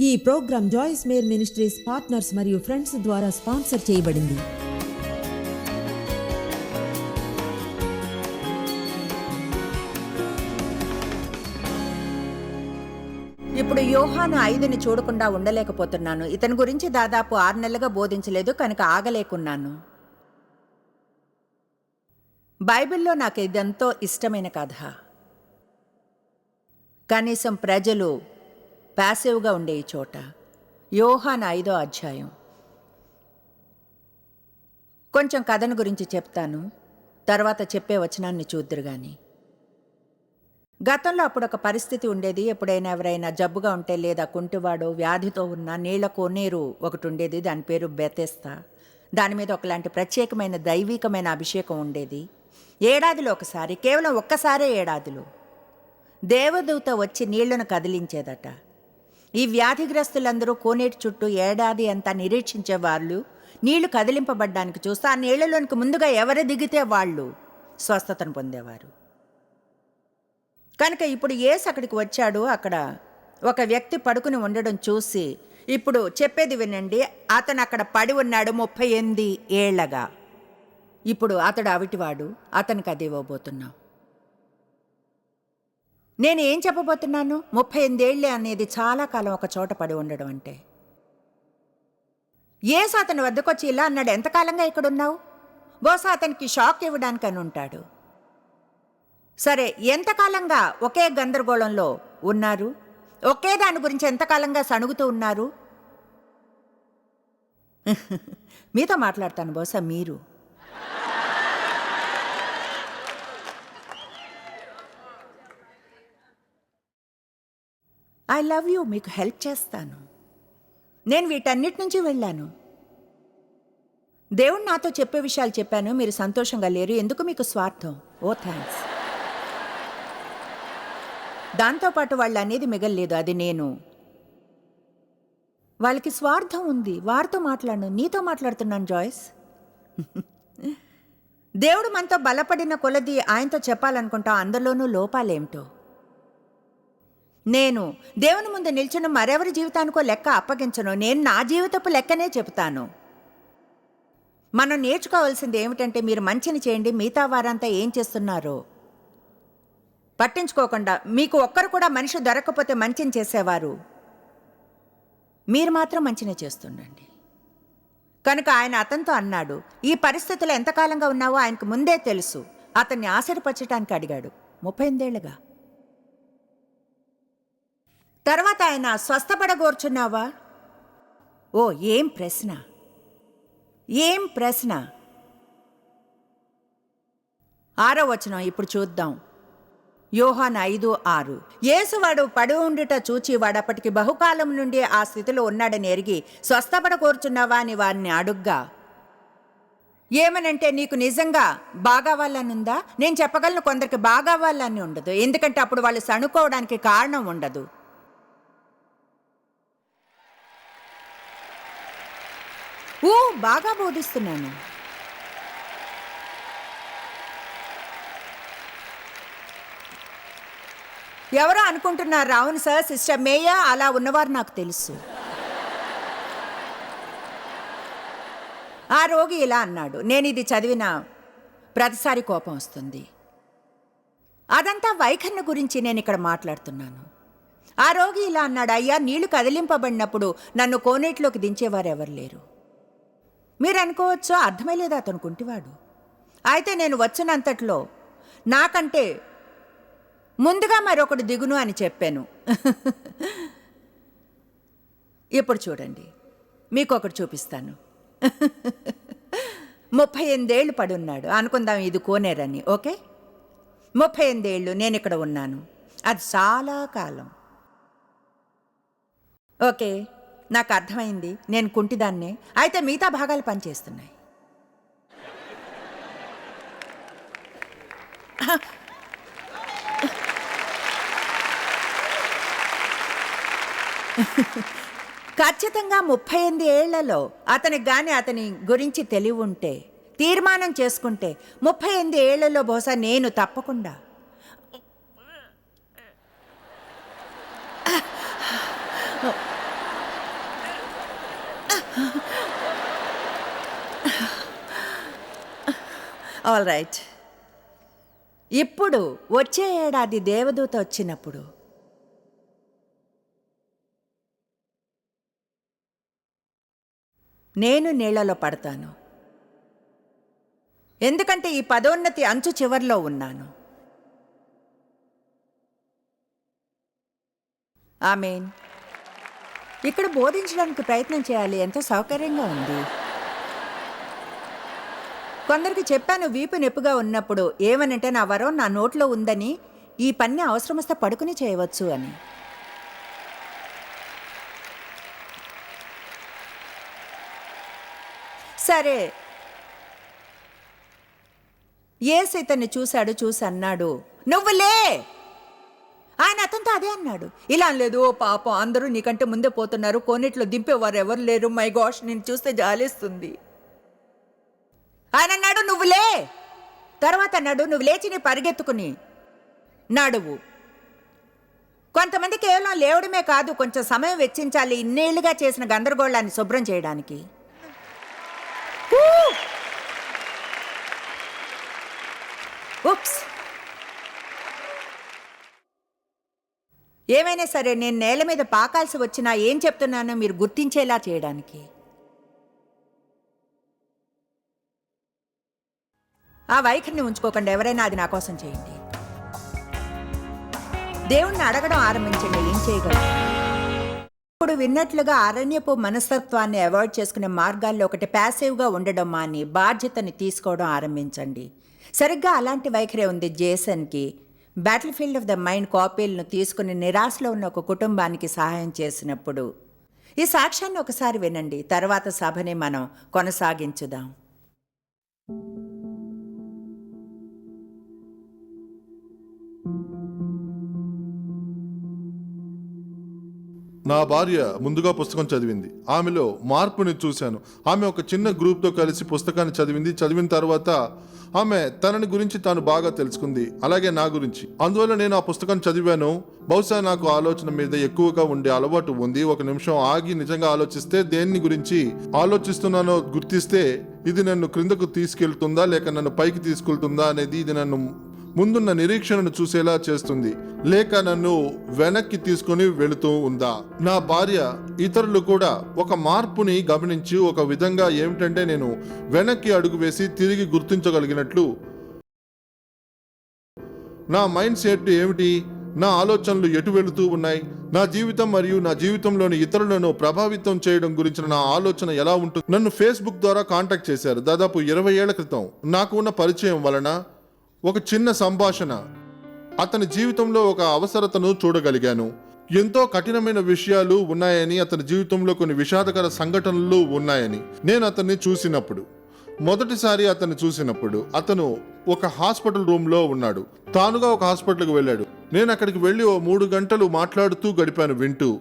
ఈ programme Joyce Meyer ministries partners మరియు friends ద్వారా స్పాన్సర్ చేయబడింది. ఇప్పుడు యోహాను ఐదుని చూడకుండా ఉండలేకపోతున్నాను. ఇతని గురించి దాదాపు ఆరు నెలలుగా బోధించలేదు కనుక ఆగలేకున్నాను. బైబిల్లో నాకు ఇదెంతో ఇష్టమైన కథ. కనీసం ప్రజలు ప్యాసివ్గా ఉండే ఈ చోట. యోహాన్ ఐదో అధ్యాయం. కొంచెం కథను గురించి చెప్తాను. తర్వాత చెప్పే వచనాన్ని చూద్దరు గాని. గతంలో అప్పుడు ఒక పరిస్థితి ఉండేది. ఎప్పుడైనా ఎవరైనా జబ్బుగా ఉంటే లేదా కుంటివాడు వ్యాధితో ఉన్న నీళ్ళ కోనేరు ఒకటి ఉండేది. దాని పేరు బెతెస్తా. దాని మీద ఒకలాంటి ప్రత్యేకమైన దైవికమైన అభిషేకం ఉండేది. ఏడాదిలో ఒకసారి కేవలం ఒక్కసారే ఏడాదిలో. దేవదూత వచ్చి నీళ్ళను కదిలించేదట. ఈ వ్యాధిగ్రస్తులందరూ కోనేటి చుట్టూ ఏడాది అంతా నిరీక్షించే వాళ్ళు నీళ్ళు కదిలింపబడ్డానికి చూస్తే ఆ నీళ్ళలోనికి ముందుగా ఎవరు దిగితే వాళ్ళు స్వస్థతను పొందేవారు. కనుక ఇప్పుడు ఏసు అక్కడికి వచ్చాడు అక్కడ ఒక వ్యక్తి పడుకుని ఉండడం చూసి ఇప్పుడు చెప్పేది వినండి అతను అక్కడ పడి ఉన్నాడు ముప్పై ఎనిమిది ఏళ్ళగా ఇప్పుడు అతడు అవిటివాడు అతనికి అది ఇవ్వబోతున్నాం. నేను ఏం చెప్పబోతున్నాను? ముప్పై ఎనిమిదేళ్ళే అనేది చాలా కాలం ఒక చోట పడి ఉండడం అంటే. ఏసు అతని వద్దకొచ్చి ఇలా అన్నాడు? ఎంతకాలంగా ఇక్కడున్నావు? బహుశా అతనికి షాక్ ఇవ్వడానికి అని ఉంటాడు. సరే ఎంతకాలంగా ఒకే గందరగోళంలో ఉన్నారు? ఒకే దాని గురించి ఎంతకాలంగా సణుగుతూ ఉన్నారు? మీతో మాట్లాడతాను బహుశా మీరు. ఐ లవ్ యూ మీకు హెల్ప్ చేస్తాను. నేను వీటన్నిటి నుంచి వెళ్ళాను. దేవుడు నాతో చెప్పే విషయాలు చెప్పాను మీరు సంతోషంగా లేరు ఎందుకు మీకు స్వార్థం? Oh thanks. దాంతోపాటు వాళ్ళు అనేది మిగలలేదు అది నేను. వాళ్ళకి స్వార్థం ఉంది వారితో మాట్లాడను నీతో మాట్లాడుతున్నాను జాయిస్. దేవుడు మనతో బలపడిన కొలది ఆయనతో చెప్పాలనుకుంటా అందులోనూ లోపాలేమిటో? నేను దేవుని ముందు నిల్చున్న మరెవరి జీవితానికో లెక్క అప్పగించను. నేను నా జీవితపు లెక్కనే చెబుతాను. మనం నేర్చుకోవాల్సింది ఏమిటంటే మీరు మంచిని చేయండి మిగతా వారంతా ఏం చేస్తున్నారు. పట్టించుకోకుండా మీకు ఒక్కరు కూడా మనిషి దొరకకపోతే మంచిని చేసేవారు. మీరు మాత్రం మంచినే చేస్తుండండి. కనుక ఆయన అతనితో అన్నాడు ఈ పరిస్థితులు ఎంతకాలంగా ఉన్నావో ఆయనకు ముందే తెలుసు. అతన్ని ఆశ్చర్యపరచడానికి అడిగాడు. ముప్పై ఎనిమిదేళ్ళుగా తర్వాత ఆయన స్వస్థపడగోర్చున్నావా? ఓ ఏం ప్రశ్న? ఏం ప్రశ్న? ఆరో వచనం ఇప్పుడు చూద్దాం. యోహాన్ ఐదు ఆరు. యేసువాడు పడి ఉండుట చూచి వాడప్పటికి బహుకాలం నుండి ఆ స్థితిలో ఉన్నాడని ఎరిగి స్వస్థపడ కోరుచున్నావా అని వారిని అడుగ్గా. ఏమనంటే నీకు నిజంగా బాగావాలనుందా నేను చెప్పగలను కొందరికి బాగావాలని ఉండదు. ఎందుకంటే అప్పుడు వాళ్ళు సణుకోవడానికి కారణం ఉండదు. ఓ బాగా బోధిస్తున్నాను. ఎవరో అనుకుంటున్నారు రావును సార్ సిస్టర్ మేయ అలా ఉన్నవారు నాకు తెలుసు. ఆ రోగి ఇలా అన్నాడు నేను ఇది చదివిన ప్రతిసారి కోపం వస్తుంది. అదంతా వైఖరిని గురించి నేను ఇక్కడ మాట్లాడుతున్నాను. ఆ రోగి ఇలా అన్నాడు అయ్యా నీళ్ళు కదిలింపబడినప్పుడు నన్ను కోనేటిలోకి దించేవారు ఎవరు లేరు. మీరు అర్థమయ్యలేదు అతను కుంటివాడు? అయితే నేను వచ్చినంతట్లో నాకంటే ముందుగా మరొకడు దిగును అని చెప్పాను. ఇప్పుడు చూడండి మీకు ఒకటి చూపిస్తాను. ముప్పై ఎనిమిదేళ్ళు పడున్నాడు. అనుకుందాం ఇది కోనేరని ఓకే? ముప్పై ఎనిమిదేళ్ళు నేను ఇక్కడ ఉన్నాను. అది చాలా కాలం. ఓకే? నాకు అర్థమైంది. నేను కుంటిదాన్నే. అయితే మిగతా భాగాలు పనిచేస్తున్నాయి. ఖచ్చితంగా ముప్పై ఎనిమిది ఏళ్ళలో అతనికి గాని అతని గురించి తెలివి ఉంటే తీర్మానం చేసుకుంటే ముప్పై ఎనిమిది ఏళ్ళలో బహుశా నేను తప్పకుండా ఆల్ రైట్ ఇప్పుడు వచ్చే ఏడాది దేవదూత వచ్చినప్పుడు నేను నీళ్ళలో పడతాను. ఎందుకంటే ఈ పదోన్నతి అంచు చివర్లో ఉన్నాను. ఆమెన్ ఇక్కడ బోధించడానికి ప్రయత్నం చేయాలి. ఎంతో సౌకర్యంగా ఉంది. కొందరికి చెప్పాను వీపు నొప్పిగా ఉన్నప్పుడు ఏమనంటే నా వరం నా నోట్లో ఉందని ఈ పని అవసరం వస్తే పడుకుని చేయవచ్చు అని. సరే. ఏ ఇతన్ని చూశాడు చూసి అన్నాడు నువ్వు లే! ఆయన అతనితో అదే అన్నాడు ఇలా లేదు ఓ పాపం అందరూ నీకంటే ముందే పోతున్నారు కోనేట్లో దింపేవారు ఎవరు లేరు మై గోష్ నేను చూస్తే జాలేస్తుంది. ఆయన అన్నాడు నువ్వు లే. తర్వాత అన్నాడు నువ్వు లేచి నీ పరిగెత్తుకుని నడువు. కొంతమంది కేవలం లేవడమే కాదు కొంచెం సమయం వెచ్చించాలి ఇన్నేళ్ళుగా చేసిన గందరగోళాన్ని శుభ్రం చేయడానికి. ఉప్స్. ఏమైనా సరే నేను నేల మీద పాకాల్సి వచ్చినా ఏం చెప్తున్నానో మీరు గుర్తించేలా చేయడానికి. ఆ వైఖరిని ఉంచుకోకుండా. ఎవరైనా అది నా కోసం చేయండి. దేవుణ్ణి అడగడం ఆరంభించండి. ఏం చేయగలరు ఇప్పుడు విన్నట్లుగా అరణ్యపు మనస్తత్వాన్ని అవాయిడ్ చేసుకునే మార్గాల్లో ఒకటి ప్యాసివ్గా ఉండడం మాని బాధ్యతని తీసుకోవడం ఆరంభించండి. సరిగ్గా అలాంటి వైఖరి ఉంది జేసన్కి. Battlefield of the mind కాపీలను తీసుకుని నిరాశలో ఉన్న ఒక కుటుంబానికి సహాయం చేసినప్పుడు. ఈ సాక్ష్యాన్ని ఒకసారి వినండి. తర్వాత సభని మనం కొనసాగించుదాం. నా భార్య ముందుగా పుస్తకం చదివింది. ఆమెలో మార్పుని చూశాను. ఆమె ఒక చిన్న గ్రూప్తో కలిసి పుస్తకాన్ని చదివింది. చదివిన తర్వాత ఆమె తనని గురించి తాను బాగా తెలుసుకుంది. అలాగే నా గురించి. అందువల్ల నేను ఆ పుస్తకం చదివాను. బహుశా నాకు ఆలోచన మీద ఎక్కువగా ఉండే అలవాటు ఉంది. ఒక నిమిషం ఆగి నిజంగా ఆలోచిస్తే దేన్ని గురించి ఆలోచిస్తున్నానో గుర్తిస్తే ఇది నన్ను క్రిందకు తీసుకెళ్తుందా లేక నన్ను పైకి తీసుకెళ్తుందా అనేది ఇది నన్ను ముందున్న నిరీక్షణను చూసేలా చేస్తుంది. లేక నన్ను వెనక్కి తీసుకొని వెళుతూ ఉందా? నా భార్య ఇతరులు కూడా ఒక మార్పుని గమనించి ఒక విధంగా ఏమిటంటే నేను వెనక్కి అడుగు వేసి తిరిగి గుర్తించగలిగినట్లు. నా మైండ్ సెట్ ఏమిటి? నా ఆలోచనలు ఎటు వెళుతూ ఉన్నాయి? నా జీవితం మరియు నా జీవితంలోని ఇతరులను ప్రభావితం చేయడం గురించిన నా ఆలోచన ఎలా ఉంటుంది? నన్ను ఫేస్బుక్ ద్వారా కాంటాక్ట్ చేశారు. దాదాపు ఇరవై ఏళ్ళ క్రితం. నాకు ఉన్న పరిచయం వలన ఒక చిన్న సంభాషణ. అతని జీవితంలో ఒక అవసరతను చూడగలిగాను. ఎంతో కఠినమైన విషయాలు ఉన్నాయని అతని జీవితంలో కొన్ని విషాదకర సంఘటనలు ఉన్నాయని నేను అతన్ని చూసినప్పుడు. మొదటిసారి అతన్ని చూసినప్పుడు అతను ఒక హాస్పిటల్ రూమ్లో ఉన్నాడు. తానుగా ఒక హాస్పిటల్కి వెళ్ళాడు. నేను అక్కడికి వెళ్ళి ఓ మూడు గంటలు మాట్లాడుతూ గడిపాను వింటూ.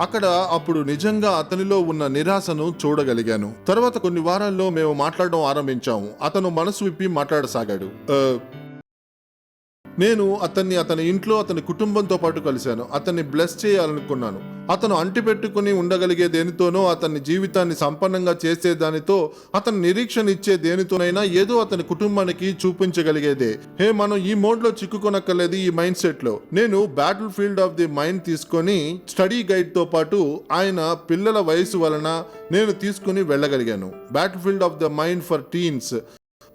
అక్కడ అప్పుడు నిజంగా అతనిలో ఉన్న నిరాశను చూడగలిగాను. తర్వాత కొన్ని వారాల్లో మేము మాట్లాడడం ఆరంభించాము. అతను మనసు విప్పి మాట్లాడసాగాడు. నేను అతన్ని అతని ఇంట్లో అతని కుటుంబంతో పాటు కలిశాను. అతన్ని బ్లెస్ చేయాలనుకున్నాను. అతను అంటిపెట్టుకుని ఉండగలిగే దేనితోనో అతని జీవితాన్ని సంపన్నంగా చేసే దానితో అతను నిరీక్షణ ఇచ్చే దేనితోనైనా ఏదో అతని కుటుంబానికి చూపించగలిగేదే. హే మనం ఈ మోడ్లో చిక్కుకొనక్కర్లేదు ఈ మైండ్ సెట్లో నేను battlefield of the mind తీసుకొని స్టడీ గైడ్తో పాటు ఆయన పిల్లల వయసు వలన నేను తీసుకుని వెళ్ళగలిగాను. Battlefield of the mind for teens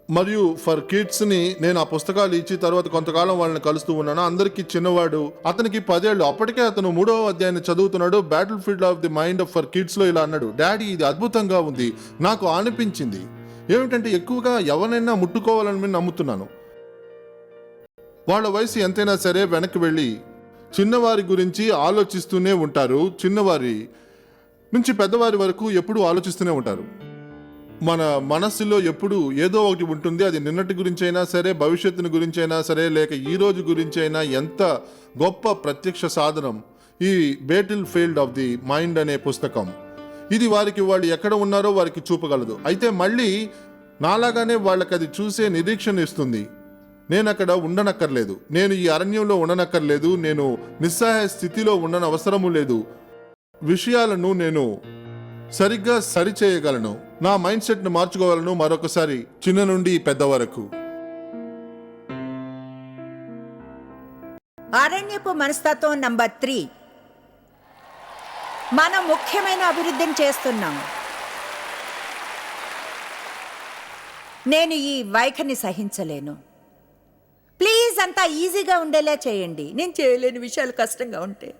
మరియు ఫర్ కిడ్స్ని నేను ఆ పుస్తకాలు ఇచ్చి తర్వాత కొంతకాలం వాళ్ళని కలుస్తూ ఉన్నాను. అందరికీ చిన్నవాడు అతనికి పదేళ్ళు. అప్పటికే అతను మూడవ అధ్యాయాన్ని చదువుతున్నాడు. Battlefield of the mind of for కిడ్స్లో ఇలా అన్నాడు డాడీ ఇది అద్భుతంగా ఉంది. నాకు అనిపించింది. ఏమిటంటే ఎక్కువగా ఎవరైనా ముట్టుకోవాలని నేను నమ్ముతున్నాను. వాళ్ళ వయసు ఎంతైనా సరే వెనక్కి వెళ్ళి చిన్నవారి గురించి ఆలోచిస్తూనే ఉంటారు. చిన్నవారి నుంచి పెద్దవారి వరకు ఎప్పుడూ ఆలోచిస్తూనే ఉంటారు. మన మనస్సులో ఎప్పుడు ఏదో ఒకటి ఉంటుంది. అది నిన్నటి గురించైనా సరే భవిష్యత్తుని గురించైనా సరే లేక ఈ రోజు గురించైనా ఎంత గొప్ప ప్రత్యక్ష సాధనం ఈ battlefield of the mind అనే పుస్తకం. ఇది వారికి వాళ్ళు ఎక్కడ ఉన్నారో వారికి చూపగలదు. అయితే మళ్ళీ నాలాగానే వాళ్ళకి అది చూసే నిరీక్షణ ఇస్తుంది. నేను అక్కడ ఉండనక్కర్లేదు. నేను ఈ అరణ్యంలో ఉండనక్కర్లేదు. నేను నిస్సహాయ స్థితిలో ఉండనవసరము లేదు. విషయాలను నేను సరిగ్గా సరిచేయగలను. నా మైండ్ సెట్ను మార్చుకోవాలను మరొకసారి చిన్న నుండి పెద్ద వరకు. అరణ్యపు మనస్తత్వం నంబర్ త్రీ. మనం ముఖ్యమైన అభివృద్ధిని చేస్తున్నాం. నేను ఈ వైఖరిని సహించలేను. ప్లీజ్ అంతా ఈజీగా ఉండేలా చేయండి. నేను చేయలేని విషయాలు కష్టంగా ఉంటే.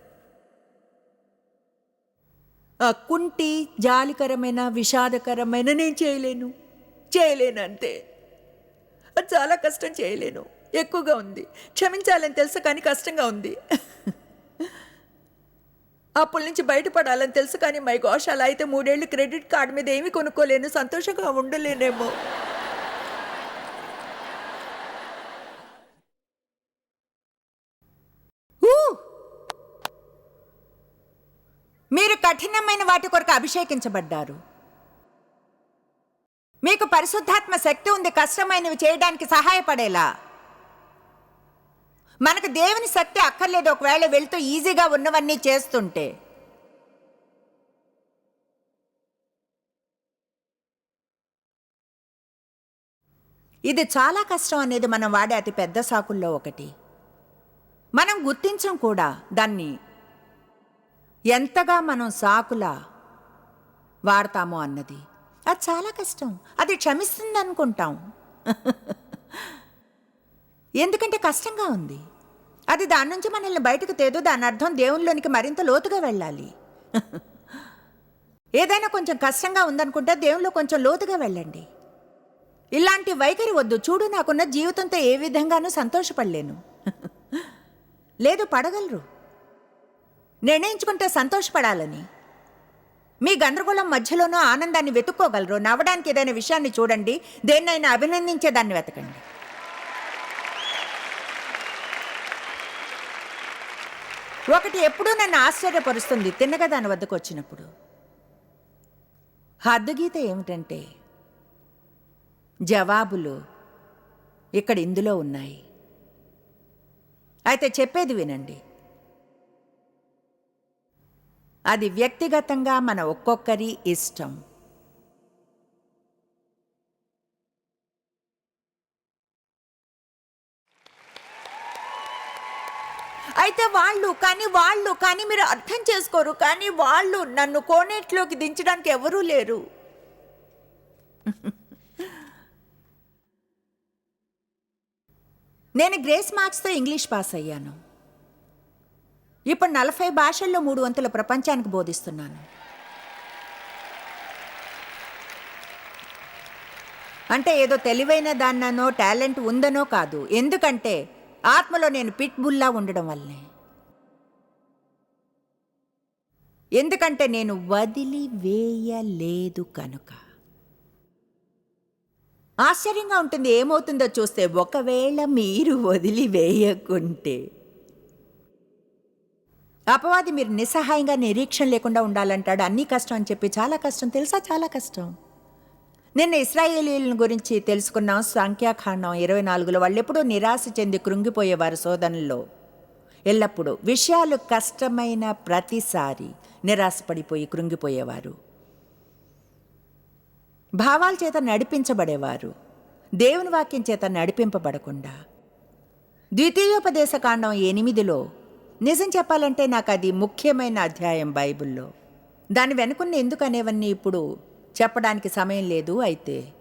కుంటి జాలికరమైన విషాదకరమైన నేను చేయలేను. చేయలేను అంతే అది చాలా కష్టం చేయలేను. ఎక్కువగా ఉంది. క్షమించాలని తెలుసు కానీ కష్టంగా ఉంది. అప్పుల నుంచి బయటపడాలని తెలుసు కానీ మై గోష్ అలా అయితే మూడేళ్ళు క్రెడిట్ కార్డు మీద ఏమీ కొనుక్కోలేను. సంతోషంగా ఉండలేనేమో ఊ! మీరు కఠినమైన వాటి కొరకు అభిషేకించబడ్డారు. మీకు పరిశుద్ధాత్మ శక్తి ఉంది కష్టమైనవి చేయడానికి సహాయపడేలా. మనకు దేవుని శక్తి అక్కర్లేదు ఒకవేళ వెళ్తూ ఈజీగా ఉన్నవన్నీ చేస్తుంటే. ఇది చాలా కష్టం అనేది మనం వాడే అతి పెద్ద సాకుల్లో ఒకటి. మనం గుర్తించం కూడా దాన్ని ఎంతగా మనం సాకులా వాడతామో అన్నది. అది చాలా కష్టం. అది క్షమిస్తుంది అనుకుంటాం ఎందుకంటే కష్టంగా ఉంది. అది దాని నుంచి మనల్ని బయటకు తేదు. దాని అర్థం దేవునిలోనికి మరింత లోతుగా వెళ్ళాలి. ఏదైనా కొంచెం కష్టంగా ఉందనుకుంటే దేవునిలో కొంచెం లోతుగా వెళ్ళండి. ఇలాంటి వైఖరి వద్దు. చూడు నాకున్న జీవితంతో ఏ విధంగానూ సంతోషపడలేను. లేదు పడగలరు. నిర్ణయించుకుంటే సంతోషపడాలని. మీ గందరగోళం మధ్యలోనూ ఆనందాన్ని వెతుక్కోగలరు. నవ్వడానికి ఏదైనా విషయాన్ని చూడండి. దేన్నైనా అభినందించేదాన్ని వెతకండి. ఒకటి ఎప్పుడూ నన్ను ఆశ్చర్యపరుస్తుంది. తిన్నగా దాని వద్దకు వచ్చినప్పుడు. హద్దుగీత ఏమిటంటే జవాబులు ఇక్కడ ఇందులో ఉన్నాయి. అయితే చెప్పేది వినండి. అది వ్యక్తిగతంగా మన ఒక్కొక్కరి ఇష్టం. అయితే వాళ్ళు కానీ వాళ్ళు కానీ మీరు అర్థం చేసుకోరు కానీ వాళ్ళు నన్ను కోనేట్లోకి దించడానికి ఎవరూ లేరు. నేను గ్రేస్ మార్క్స్తో ఇంగ్లీష్ పాస్ అయ్యాను. ఇప్పుడు నలభై భాషల్లో మూడు వంతుల ప్రపంచానికి బోధిస్తున్నాను. అంటే ఏదో తెలివైన దాన్ననో టాలెంట్ ఉందనో కాదు. ఎందుకంటే ఆత్మలో నేను పిట్ బుల్లా ఉండడం వల్లనే ఎందుకంటే నేను వదిలి వేయలేదు కనుక. ఆశ్చర్యంగా ఉంటుంది ఏమవుతుందో చూస్తే ఒకవేళ మీరు వదిలి వేయకుంటే. అపవాది మీరు నిస్సహాయంగా నిరీక్షణ లేకుండా ఉండాలంటాడు. అన్నీ కష్టం అని చెప్పి చాలా కష్టం. తెలుసా? చాలా కష్టం. నిన్న ఇస్రాయేలీలను గురించి తెలుసుకున్నాం సంఖ్యాఖాండం ఇరవై నాలుగులో వాళ్ళు ఎప్పుడూ నిరాశ చెంది కృంగిపోయేవారు శోధనలో ఎల్లప్పుడూ విషయాలు కష్టమైన ప్రతిసారి నిరాశపడిపోయి కృంగిపోయేవారు. భావాల చేత నడిపించబడేవారు. దేవుని వాక్యం చేత నడిపింపబడకుండా. ద్వితీయోపదేశ కాండం ఎనిమిదిలో నిజం చెప్పాలంటే నాకు అది ముఖ్యమైన అధ్యాయం బైబిల్లో. దాని వెనుకున్న ఎందుకనేవన్నీ ఇప్పుడు చెప్పడానికి సమయం లేదు అయితే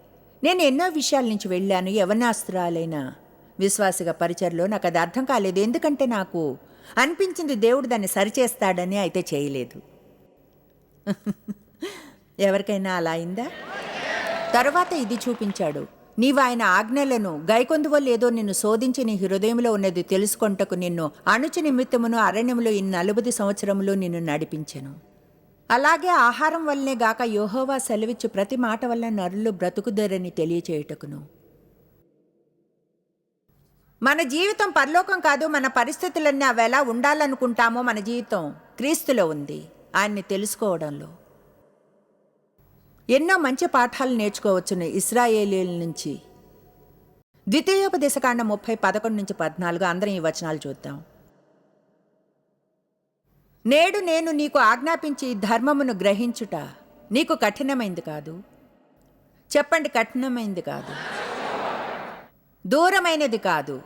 నేను ఎన్నో విషయాల నుంచి వెళ్ళాను యవనాస్త్రాలైన విశ్వాసగా పరిచయలో నాకు అది అర్థం కాలేదు. ఎందుకంటే నాకు అనిపించింది దేవుడు దాన్ని సరిచేస్తాడని అయితే చేయలేదు. ఎవరికైనా అలా అయిందా? తర్వాత ఇది చూపించాడు. నీవు ఆయన ఆజ్ఞలను గైకొందువో లేదో నిన్ను శోధించి నీ హృదయంలో ఉన్నది తెలుసుకొంటకు నిన్ను అణుచు నిమిత్తమును అరణ్యములో ఈ నలుబది సంవత్సరములు నిన్ను నడిపించెను. అలాగే ఆహారం వల్లనే గాక యోహోవా సెలవిచ్చు ప్రతి మాట వల్ల నరులు బ్రతుకుదరని తెలియచేయుటకును. మన జీవితం పరలోకం కాదు మన పరిస్థితులన్నీ అవి ఎలా ఉండాలనుకుంటామో మన జీవితం క్రీస్తులో ఉంది. ఆయన్ని తెలుసుకోవడంలో. ఎన్నో మంచి పాఠాలు నేర్చుకోవచ్చును ఇస్రాయేలీల నుంచి. ద్వితీయోపదేశకాండ ముప్పై పదకొండు నుంచి పద్నాలుగు అందరం ఈ వచనాలు చూద్దాం. నేడు నేను నీకు ఆజ్ఞాపించి ధర్మమును గ్రహించుట నీకు కఠినమైంది కాదు. చెప్పండి కఠినమైంది కాదు. దూరమైనది కాదు.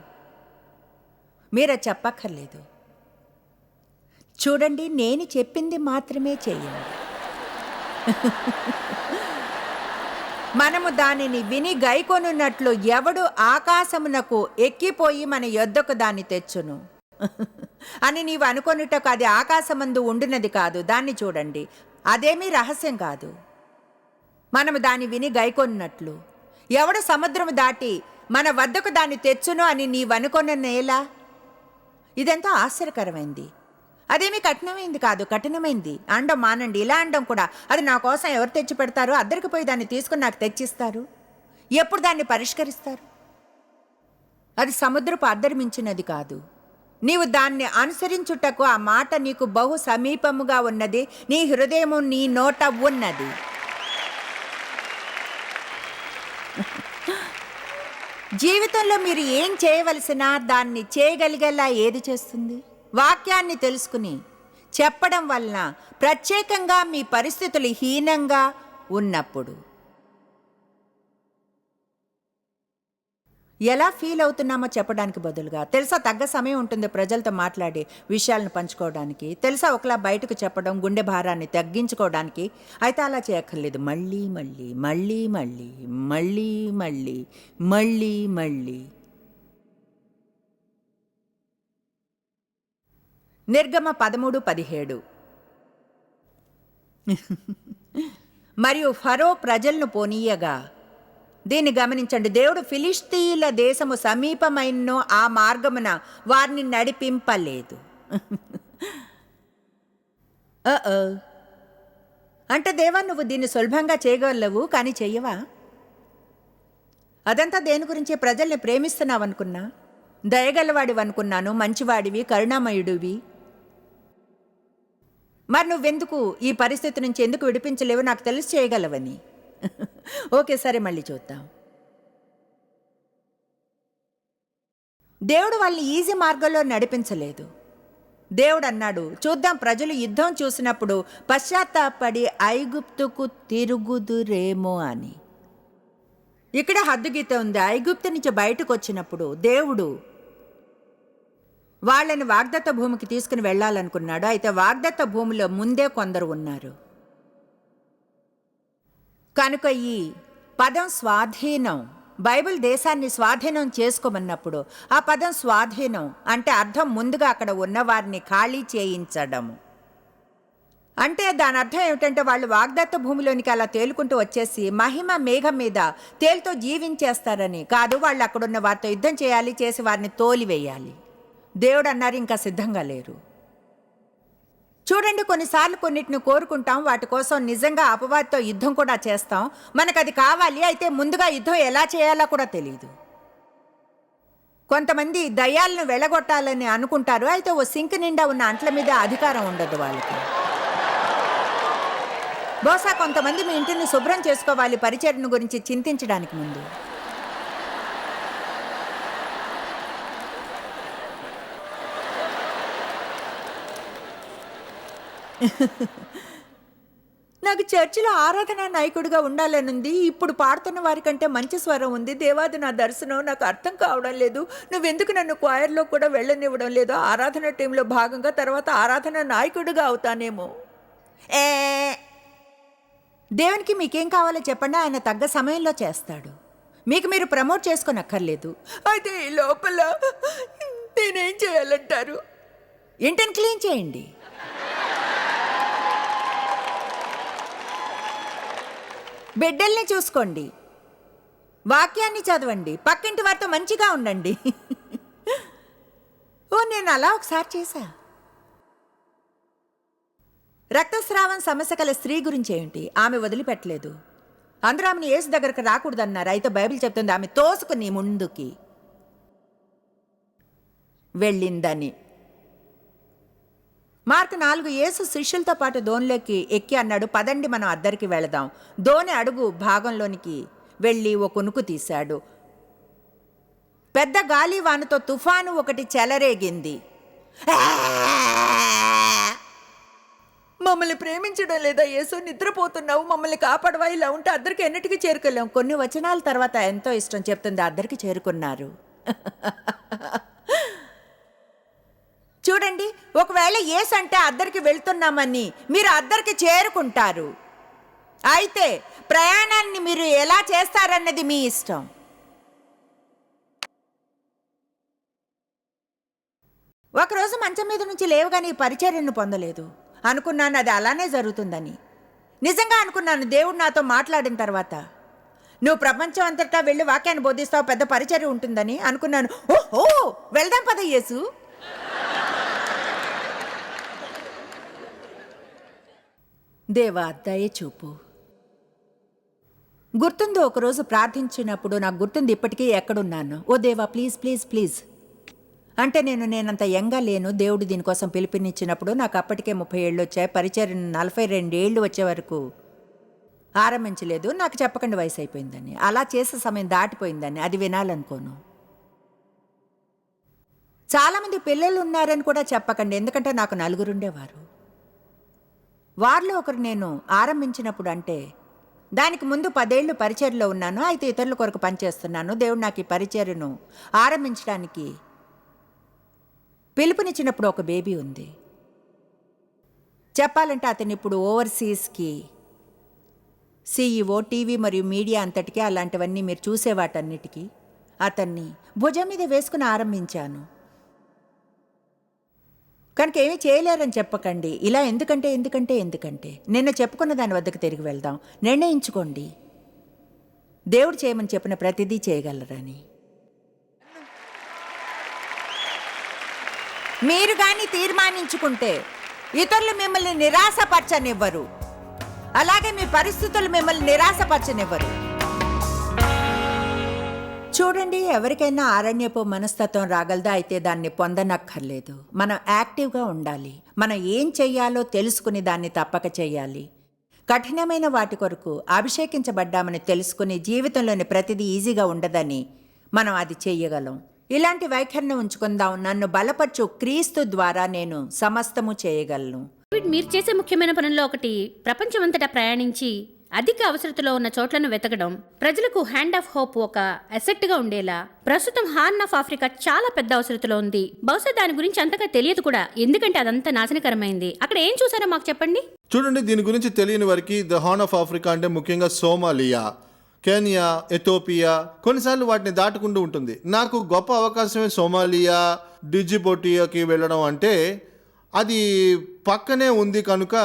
మీరు చెప్పక్కర్లేదు. చూడండి నేను చెప్పింది మాత్రమే చెయ్యండి మనము దానిని విని గైకొనున్నట్లు ఎవడు ఆకాశమునకు ఎక్కిపోయి మన యొద్దకు దాన్ని తెచ్చును. అని నీవు అనుకొనుటకు అది ఆకాశమందు ఉండినది కాదు. దాన్ని చూడండి. అదేమీ రహస్యం కాదు. మనము దాన్ని విని గైకొన్నట్లు ఎవడు సముద్రము దాటి మన వద్దకు దాన్ని తెచ్చును అని నీవనుకొన్న నేల? ఇదెంతో ఆశ్చర్యకరమైంది. అదేమీ కఠినమైంది కాదు కఠినమైంది. అండం మానండి ఇలా అండం కూడా అది నా కోసం ఎవరు తెచ్చి పెడతారు అద్దరికి పోయి దాన్ని తీసుకుని నాకు తెచ్చిస్తారు. ఎప్పుడు దాన్ని పరిష్కరిస్తారు? అది సముద్రపు అద్దరిమించినది కాదు. నీవు దాన్ని అనుసరించుటకు ఆ మాట నీకు బహు సమీపముగా ఉన్నది. నీ హృదయము నీ నోట ఉన్నది. జీవితంలో మీరు ఏం చేయవలసినా దాన్ని చేయగలిగేలా ఏది చేస్తుంది? వాక్యాన్ని తెలుసుకుని చెప్పడం వలన ప్రత్యేకంగా మీ పరిస్థితులు హీనంగా ఉన్నప్పుడు. ఎలా ఫీల్ అవుతున్నామో చెప్పడానికి బదులుగా తెలుసా తగ్గ సమయం ఉంటుంది ప్రజలతో మాట్లాడి విషయాలను పంచుకోవడానికి. తెలుసా ఒకలా బయటకు చెప్పడం గుండె భారాన్ని తగ్గించుకోవడానికి. అయితే అలా చేయక్కర్లేదు. మళ్ళీ మళ్ళీ మళ్ళీ మళ్ళీ మళ్ళీ మళ్ళీ మళ్ళీ మళ్ళీ నిర్గమ పదమూడు పదిహేడు. మరియు ఫరో ప్రజలను పోనీయగా. దీన్ని గమనించండి. దేవుడు ఫిలిస్తీన్ల దేశము సమీపమైనో ఆ మార్గమున వారిని నడిపింపలేదు. అంటే దేవా నువ్వు దీన్ని సులభంగా చేయగలవు కానీ చెయ్యవా అదంతా దేని గురించి? ప్రజల్ని ప్రేమిస్తున్నావు అనుకున్నా మంచివాడివి కరుణామయుడివి. మరి నువ్వెందుకు ఈ పరిస్థితి నుంచి ఎందుకు విడిపించలేవు నాకు తెలిసి చేయగలవని? ఓకే సరే మళ్ళీ చూద్దాం. దేవుడు వాళ్ళని ఈజీ మార్గంలో నడిపించలేదు. దేవుడు అన్నాడు చూద్దాం ప్రజలు యుద్ధం చూసినప్పుడు పశ్చాత్తాపడి ఐగుప్తుకు తిరుగుదురేమో అని. ఇక్కడ హద్దుగీత ఉంది. ఐగుప్తు నుంచి బయటకు వచ్చినప్పుడు దేవుడు వాళ్ళని వాగ్దత్త భూమికి తీసుకుని వెళ్ళాలనుకున్నాడు. అయితే వాగ్దత్త భూమిలో ముందే కొందరు ఉన్నారు. కనుక ఈ పదం స్వాధీనం బైబిల్ దేశాన్ని స్వాధీనం చేసుకోమన్నప్పుడు ఆ పదం స్వాధీనం అంటే అర్థం ముందుగా అక్కడ ఉన్న వారిని ఖాళీ చేయించడము. అంటే దాని అర్థం ఏమిటంటే వాళ్ళు వాగ్దత్త భూమిలోనికి అలా తేలుకుంటూ వచ్చేసి మహిమ మేఘం మీద తేలుతో జీవించేస్తారని కాదు. వాళ్ళు అక్కడున్న వారితో యుద్ధం చేయాలి చేసి వారిని తోలివేయాలి. దేవుడు అన్నారు ఇంకా సిద్ధంగా లేరు. చూడండి కొన్నిసార్లు కొన్నిటిని కోరుకుంటాం వాటి కోసం నిజంగా అపవాదితో యుద్ధం కూడా చేస్తాం. మనకు అది కావాలి అయితే ముందుగా యుద్ధం ఎలా చేయాలో కూడా తెలియదు కొంతమంది దయ్యాలను వెళ్ళగొట్టాలని అనుకుంటారు అయితే ఓ సింక్ నిండా ఉన్న అంట్ల మీద అధికారం ఉండదు వాళ్ళకి. బహుశా కొంతమంది మీ ఇంటిని శుభ్రం చేసుకోవాలి పరిచర్ను గురించి చింతించడానికి ముందు. నాకు చర్చిలో ఆరాధన నాయకుడిగా ఉండాలనుంది. ఇప్పుడు పాడుతున్న వారికంటే మంచి స్వరం ఉంది. దేవాది నా దర్శనం నాకు అర్థం కావడం లేదు. నువ్వెందుకు నన్ను క్వైర్లో కూడా వెళ్ళనివ్వడం లేదు? ఆరాధన టీంలో భాగంగా తర్వాత ఆరాధన నాయకుడిగా అవుతానేమో. ఏ దేవునికి మీకేం కావాలో చెప్పండి. ఆయన తగ్గ సమయంలో చేస్తాడు. మీకు మీరు ప్రమోట్ చేసుకోనక్కర్లేదు. అయితే ఈ లోపల నేనేం చేయాలంటారు? ఇంటిని క్లీన్ చేయండి. బిడ్డల్ని చూసుకోండి. వాక్యాన్ని చదవండి. పక్కింటి వారితో మంచిగా ఉండండి. ఓ నేను అలా ఒకసారి చేశా. రక్తస్రావం సమస్య కల స్త్రీ గురించి ఏంటి ఆమె వదిలిపెట్టలేదు. అందరూ ఆమెను ఏసు దగ్గరకు రాకూడదన్నారు. అయితే బైబిల్ చెప్తుంది ఆమె తోసుకుని ముందుకి వెళ్ళిందని. మార్క్ నాలుగు యేసు శిష్యులతో పాటు దోనిలోకి ఎక్కి అన్నాడు పదండి మనం అద్దరికి వెళదాం. దోని అడుగు భాగంలోనికి వెళ్ళి ఓ కొనుకు తీశాడు. పెద్ద గాలి వానతో తుఫాను ఒకటి చెలరేగింది. మమ్మల్ని ప్రేమించడం లేదా ఏసు నిద్రపోతున్నావు మమ్మల్ని కాపాడవా ఇలా ఉంటే అద్దరికి ఎన్నిటికీ చేరుకోలేం కొన్ని వచనాల తర్వాత ఎంతో ఇష్టం చెప్తుంది అద్దరికి చేరుకున్నారు. చూడండి ఒకవేళ ఏస్ అంటే అద్దరికి వెళ్తున్నామని మీరు అద్దరికి చేరుకుంటారు. అయితే ప్రయాణాన్ని మీరు ఎలా చేస్తారన్నది మీ ఇష్టం. ఒకరోజు మంచం మీద నుంచి లేవగానే పరిచర్యను పొందలేదు. అనుకున్నాను అది అలానే జరుగుతుందని. నిజంగా అనుకున్నాను దేవుడు నాతో మాట్లాడిన తర్వాత నువ్వు ప్రపంచం అంతటా వెళ్ళి వాక్యాన్ని బోధిస్తావు పెద్ద పరిచర్య ఉంటుందని అనుకున్నాను. ఓహో! వెళ్దాం పద యేసు. దేవా దయ చూపు. గుర్తుందో ఒకరోజు ప్రార్థించినప్పుడు నాకు గుర్తుంది ఇప్పటికీ ఎక్కడున్నాను. ఓ దేవా ప్లీజ్ ప్లీజ్ ప్లీజ్. అంటే నేను నేనంత యంగా లేను. దేవుడు దీనికోసం పిలుపునిచ్చినప్పుడు నాకు అప్పటికే ముప్పై ఏళ్ళు వచ్చాయి. పరిచయం నలభై రెండేళ్ళు వచ్చే వరకు ఆరంభించలేదు. నాకు చెప్పకండి వయసు అయిపోయిందని. అలా చేసే సమయం దాటిపోయిందని. అది వినాలనుకోను. చాలామంది పిల్లలు ఉన్నారని కూడా చెప్పకండి. ఎందుకంటే నాకు నలుగురుండేవారు వారిలో ఒకరు నేను ఆరంభించినప్పుడు అంటే దానికి ముందు పదేళ్ళు పరిచర్లో ఉన్నాను అయితే ఇతరుల కొరకు పనిచేస్తున్నాను. దేవుడు నాకు ఈ పరిచర్ను ఆరంభించడానికి పిలుపునిచ్చినప్పుడు ఒక బేబీ ఉంది. చెప్పాలంటే అతను ఇప్పుడు ఓవర్సీస్కి సీఈఓ టీవీ మరియు మీడియా అంతటికీ అలాంటివన్నీ మీరు చూసేవాటన్నిటికీ అతన్ని భుజం మీద వేసుకుని ఆరంభించాను. కనుక ఏమీ చేయలేరని చెప్పకండి. ఇలా ఎందుకంటే ఎందుకంటే ఎందుకంటే. నిన్న చెప్పుకున్న దాని వద్దకు తిరిగి వెళ్దాం. నిర్ణయించుకోండి. దేవుడు చేయమని చెప్పిన ప్రతిదీ చేయగలరని. మీరు కానీ తీర్మానించుకుంటే ఇతరులు మిమ్మల్ని నిరాశపరచనివ్వరు. అలాగే మీ పరిస్థితులు మిమ్మల్ని నిరాశపరచనివ్వరు. చూడండి ఎవరికైనా ఆరణ్యపు మనస్తత్వం రాగలదా? అయితే దాన్ని పొందనక్కర్లేదు. మనం యాక్టివ్గా ఉండాలి. మనం ఏం చెయ్యాలో తెలుసుకుని దాన్ని తప్పక చేయాలి కఠినమైన వాటి కొరకు అభిషేకించబడ్డామని తెలుసుకుని జీవితంలోని ప్రతిదీ ఈజీగా ఉండదని మనం అది చేయగలం ఇలాంటి వైఖరిని ఉంచుకుందాం. నన్ను బలపరచు క్రీస్తు ద్వారా నేను సమస్తము చేయగలను. డేవిడ్ మీరు చేసే ముఖ్యమైన పనుల్లో ఒకటి ప్రపంచమంతటా ప్రయాణించి అధిక అవసరతలో ఉన్న చోట్లను వెతకడం ప్రజలకు హ్యాండ్ ఆఫ్ హోప్ ఒక అసెట్గా ఉండేలా ప్రస్తుతం హార్న్ ఆఫ్ ఆఫ్రికా చాలా పెద్ద అవసరతలో ఉంది. బహుశా దాని గురించి అంతగా తెలియదు కూడా. ఎందుకంటే అదంతా నాశనకరమైంది. అక్కడ ఏం చూసారో మాకు చెప్పండి. చూడండి దీని గురించి తెలియని వారికి ద హార్న్ ఆఫ్ ఆఫ్రికా అంటే ముఖ్యంగా సోమాలియా కెనియా ఎథోపియా కొన్నిసార్లు వాటిని దాటుకుంటూ ఉంటుంది. నాకు గొప్ప అవకాశమే సోమాలియా డిజిబోటియాకి వెళ్ళడం అంటే అది పక్కనే ఉంది కనుక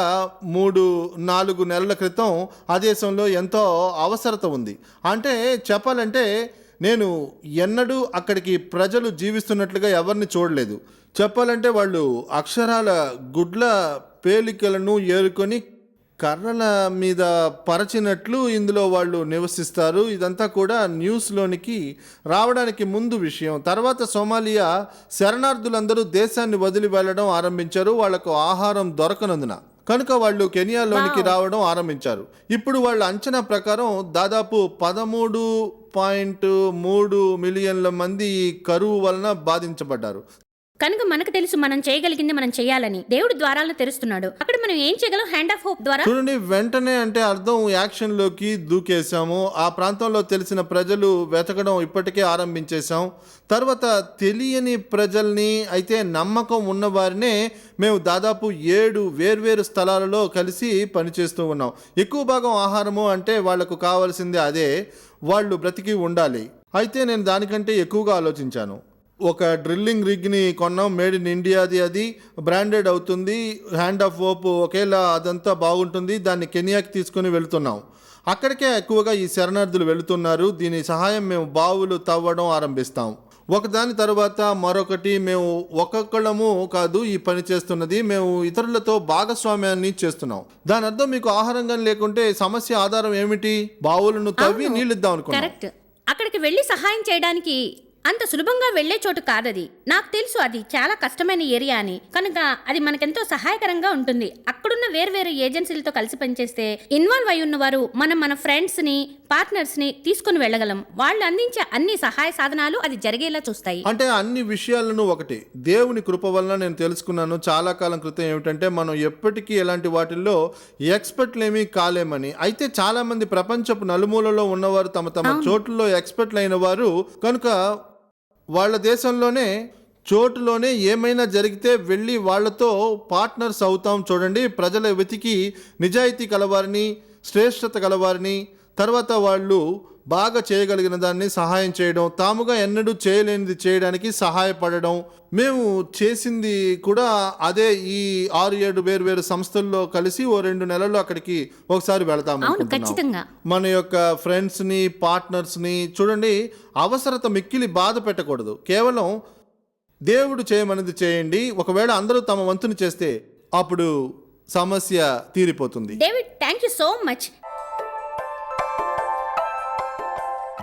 మూడు నాలుగు నెలల క్రితం ఆ దేశంలో ఎంతో అవసరత ఉంది. అంటే చెప్పాలంటే నేను ఎన్నడూ అక్కడికి ప్రజలు జీవిస్తున్నట్లుగా ఎవరిని చూడలేదు. చెప్పాలంటే వాళ్ళు అక్షరాల గుడ్ల పేలికలను ఏరుకొని కర్రల మీద పరచినట్లు ఇందులో వాళ్ళు నివసిస్తారు. ఇదంతా కూడా న్యూస్లోనికి రావడానికి ముందు విషయం. తర్వాత సోమాలియా శరణార్థులందరూ దేశాన్ని వదిలి వెళ్ళడం ఆరంభించారు. వాళ్ళకు ఆహారం దొరకనందున. కనుక వాళ్ళు కెనియాలోనికి రావడం ఆరంభించారు. ఇప్పుడు వాళ్ళ అంచనా ప్రకారం దాదాపు పదమూడు పాయింట్ మూడు మిలియన్ల మంది ఈ కరువు వలన బాధించబడ్డారు. కనుక మనకు తెలుసు మనం చేయగలిగింది మనం చేయాలని దేవుడు ద్వారాలను తెరుస్తున్నాడు. అక్కడ మనం ఏం చేయగలం? హ్యాండ్ ఆఫ్ హోప్ ద్వారా. చూడండి వెంటనే అంటే అర్థం యాక్షన్లోకి దూకేశాము. ఆ ప్రాంతంలో తెలిసిన ప్రజలు వెతకడం ఇప్పటికే ఆరంభించేశాం. తర్వాత తెలియని ప్రజల్ని అయితే నమ్మకం ఉన్నవారినే మేము దాదాపు ఏడు వేర్వేరు స్థలాలలో కలిసి పనిచేస్తూ ఉన్నాం. ఎక్కువ భాగం ఆహారము అంటే వాళ్ళకు కావాల్సిందే అదే. వాళ్ళు బ్రతికి ఉండాలి. అయితే నేను దానికంటే ఎక్కువగా ఆలోచించాను. ఒక డ్రిల్లింగ్ రిగ్ని కొన్నాం మేడ్ ఇన్ ఇండియాది అది. బ్రాండెడ్ అవుతుంది హ్యాండ్ ఆఫ్ హోప్ ఒకేలా అదంతా బాగుంటుంది దాన్ని కెనియాకి తీసుకొని వెళ్తున్నాం. అక్కడికే ఎక్కువగా ఈ శరణార్థులు వెళుతున్నారు దీని సహాయం మేము బావులు తవ్వడం ఆరంభిస్తాం. ఒకదాని తర్వాత మరొకటి మేము ఒక్కొక్కళ్ళము కాదు ఈ పని చేస్తున్నది మేము ఇతరులతో భాగస్వామ్యాన్ని చేస్తున్నాం. దాని అర్థం మీకు ఆహారం కానీ లేకుంటే సమస్య ఆధారం ఏమిటి? బావులను తవ్వి నీళ్ళు ఇద్దాం అనుకున్నాం. అక్కడికి వెళ్ళి సహాయం చేయడానికి అంత సులభంగా వెళ్ళే చోటు కాదది. నాకు తెలుసు అది చాలా కష్టమైన ఏరియా అని. కనుక అది మనకెంతో సహాయకరంగా ఉంటుంది. అక్కడున్న వేర్వేరు ఏజెన్సీలతో కలిసి పనిచేస్తే ఇన్వాల్వ్ అయి ఉన్నవారు మనం మన ఫ్రెండ్స్ని పార్ట్నర్స్ని తీసుకుని వెళ్ళగలం. వాళ్ళు అందించే అన్ని సహాయ సాధనాలు అది జరిగేలా చూస్తాయి. అంటే అన్ని విషయాలను ఒకటి దేవుని కృప వలన నేను తెలుసుకున్నాను. చాలా కాలం క్రితం ఏమిటంటే మనం ఎప్పటికీ ఎలాంటి వాటిల్లో ఎక్స్పర్ట్లు ఏమీ కాలేమని. అయితే చాలా మంది ప్రపంచపు నలుమూలలో ఉన్నవారు తమ తమ చోట్లలో ఎక్స్పర్ట్లు అయిన వారు. కనుక వాళ్ళ దేశంలోనే చోటులోనే ఏమైనా జరిగితే వెళ్ళి వాళ్ళతో పార్ట్నర్స్ అవుతాం చూడండి. ప్రజల వెతికి నిజాయితీ కలవారిని శ్రేష్టత కలవారిని తర్వాత వాళ్ళు బాగా చేయగలిగిన దాన్ని సహాయం చేయడం తాముగా ఎన్నడూ చేయలేనిది చేయడానికి సహాయపడడం మేము చేసింది కూడా అదే ఈ ఆరు ఏడు వేరు వేరు సంస్థల్లో కలిసి ఓ రెండు నెలల్లో అక్కడికి ఒకసారి వెళతాం అవును అనుకుంటున్నాం. ఖచ్చితంగా. మన యొక్క ఫ్రెండ్స్ని పార్ట్నర్స్ని చూడండి అవసరత మిక్కిలి బాధ పెట్టకూడదు. కేవలం దేవుడు చేయమన్నది చేయండి ఒకవేళ అందరూ తమ వంతుని చేస్తే అప్పుడు సమస్య తీరిపోతుంది. David thank you so much